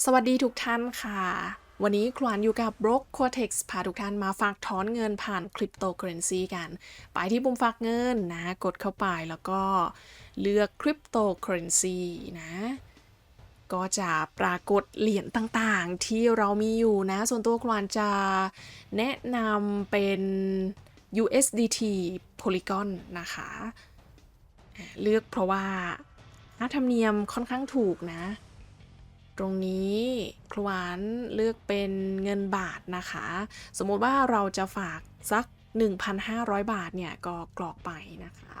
สวัสดีทุกท่านค่ะ วันนี้ครวานอยู่กับ b r o k Cortex พาทุกท่านมาฝากถอนเงินผ่านคริปโตเคอเรนซีกัน ไปที่ปุ่มฝากเงินนะ กดเข้าไปแล้วก็เลือกคริปโตเคอเรนซีนะ ก็จะปรากฏเหรียญต่างๆ ที่เรามีอยู่นะ ส่วนตัวครวานจะแนะนำเป็น USDT Polygon นะคะ เลือกเพราะว่าค่าธรรมเนียมค่อนข้างถูกนะ รงนี้ครวานเลือกเป็นเงินบาทนะคะ สมมุติว่าเราจะฝากสัก 1,500 บาทเนี่ยก็กรอกไปนะคะ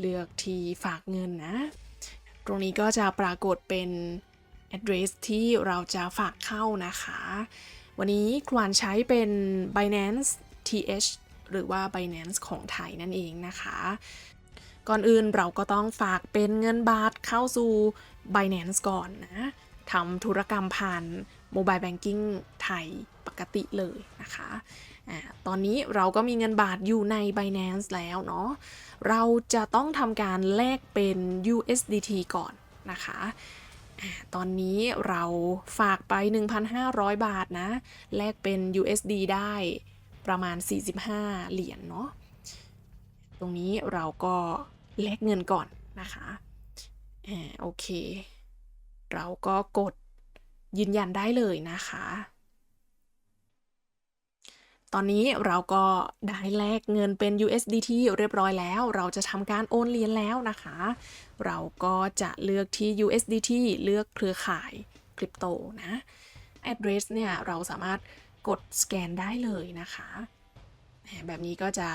เลือกที่ฝากเงินนะ ตรงนี้ก็จะปรากฏเป็น address ที่เราจะฝากเข้านะคะ วันนี้ครวานใช้เป็น Binance TH หรือว่า Binance ของไทยนั่นเองนะคะ ก่อนอื่นเราก็ต้องฝากเป็นเงินบาทเข้าสู่ Binance ก่อนนะ ทำธุรกรรมผ่าน Mobile Banking ไทยปกติเลยนะคะอาตอนนี้เราก็มีเงินบาทอยู่ใน Binance แล้วเนาะ เราจะต้องทำการแลกเป็น USDT ก่อนนะคะตอนนี้เราฝากไป 1,500 บาทนะ แลกเป็น USD ได้ประมาณ 45 เหรียญเนาะ ตรงนี้เราก็แลกเงินก่อนนะคะ อ่า โอเค เราก็กดยืนยันได้เลยนะคะ ตอนนี้เราก็ได้แลกเงินเป็น USDT เรียบร้อยแล้ว เราจะทำการโอนเหรียญแล้วนะคะ เราก็จะเลือกที่ USDT เลือกเครือข่ายคริปโตนะ address เนี่ยเราสามารถกดสแกนได้เลยนะคะ แบบนี้ก็จะ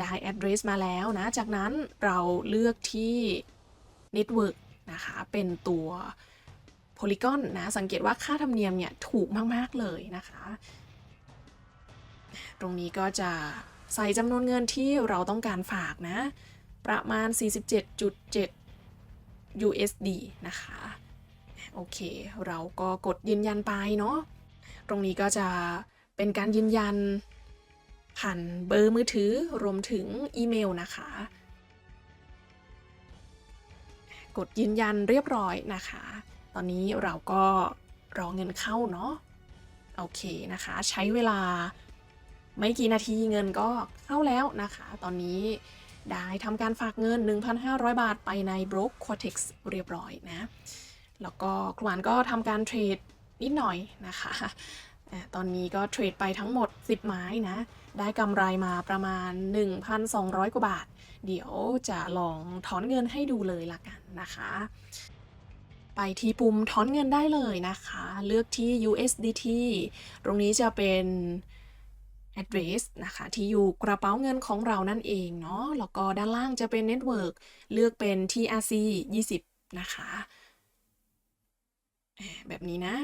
ได้ address มาแล้วนะ จากนั้นเราเลือกที่ network นะคะ เป็นตัว Polygon นะ สังเกตว่าค่าธรรมเนียมเนี่ยถูกมาก ๆ เลยนะคะ ตรงนี้ก็จะใส่จำนวนเงินที่เราต้องการฝากนะ ประมาณ 47.7 USD นะคะ โอเค เราก็กดยืนยันไปเนาะ ตรงนี้ก็จะเป็นการยืนยันผ่านเบอร์มือถือรวมถึงอีเมลนะคะ กดยืนยันเรียบร้อยนะคะ ตอนนี้เราก็รอเงินเข้าเนาะโอเคนะคะ ใช้เวลาไม่กี่นาทีเงินก็เข้าแล้วนะคะ ตอนนี้ได้ทำการฝากเงิน 1,500 บาทไปใน b r o k Cortex เรียบร้อยนะ แล้วก็ครูหวานก็ทำการเทรดนิดหน่อยนะคะอะตอนนี้ก็เทรดไปทั้งหมด 10 ไม้นะ ได้กำไรมาประมาณ 1,200 กว่าบาท เดี๋ยวจะลองถอนเงินให้ดูเลยละกันนะคะ ไปที่ปุ่มถอนเงินได้เลยนะคะ เลือกที่ USDT ตรงนี้จะเป็น address นะคะ ที่อยู่กระเป๋าเงินของเรานั่นเองเนาะแล้วก็ด้านล่างจะเป็น network เลือกเป็น TRC 20 นะคะ แบบนี้นะ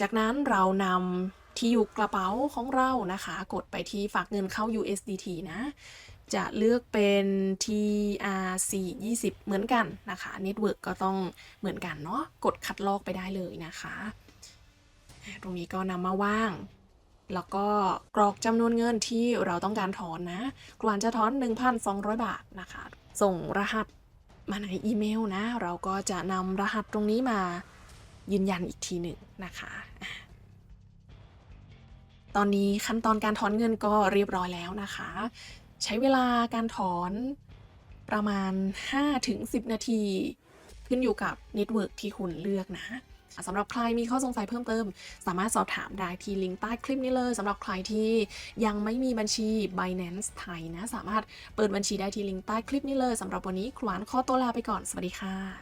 จากนั้นเรานำ ที่อยู่กระเป๋าของเรานะคะ กดไปที่ฝากเงินเข้า USDT นะ จะเลือกเป็น TRC 20 เหมือนกันนะคะ Network ก็ต้องเหมือนกันเนาะกดคัดลอกไปได้เลยนะคะ ตรงนี้ก็นำมาว่าง แล้วก็กรอกจำนวนเงินที่เราต้องการถอนนะกวนจะถอน 1,200 บาทนะคะ ส่งรหัสมาในอีเมลนะ เราก็จะนำรหัสตรงนี้มายืนยันอีกทีหนึ่งนะคะ ตอนนี้ขั้นตอนการถอนเงินก็เรียบร้อยแล้วนะคะ ใช้เวลาการถอนประมาณ 5-10 นาที ขึ้นอยู่กับเน็ตเวิร์กที่คุณเลือกนะสำหรับใครมีข้อสงสัยเพิ่มเติม สามารถสอบถามได้ที่ลิงก์ใต้คลิปนี้เลยสำหรับใครที่ยังไม่มีบัญชี Binance ไทยนะ สามารถเปิดบัญชีได้ที่ลิงก์ใต้คลิปนี้เลยสำหรับวันนี้ครวานขอตัวลาไปก่อน สวัสดีค่ะ